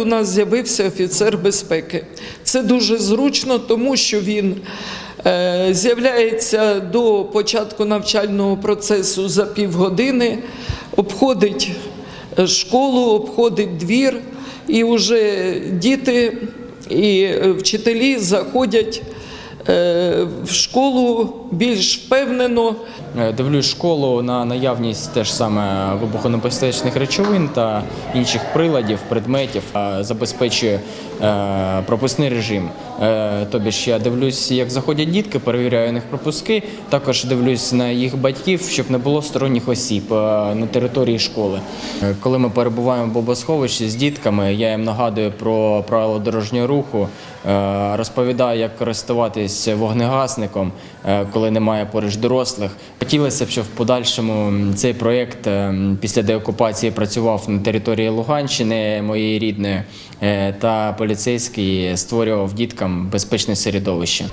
У нас з'явився офіцер безпеки. Це дуже зручно, тому що він е, з'являється до початку навчального процесу за півгодини, обходить е, школу, обходить двір, і вже діти і е, вчителі заходять в школу більш впевнено. Е, Дивлюсь школу на наявність теж саме вибухонебезпечних речовин та інших приладів, предметів, забезпечує е, пропускний режим. Е, Тобі ж я дивлюсь, як заходять дітки, перевіряю них пропуски. Також дивлюсь на їх батьків, щоб не було сторонніх осіб е, на території школи. Е, Коли ми перебуваємо в бомбосховищі з дітками, я їм нагадую про правила дорожнього руху, е, розповідаю, як користуватись вогнегасником, е, коли немає поруч дорослих. Хотілося б, щоб в подальшому цей проєкт е, після деокупації працював на території Луганщини, моєї рідної, е, та поліцейський створював діткам безпечне середовище.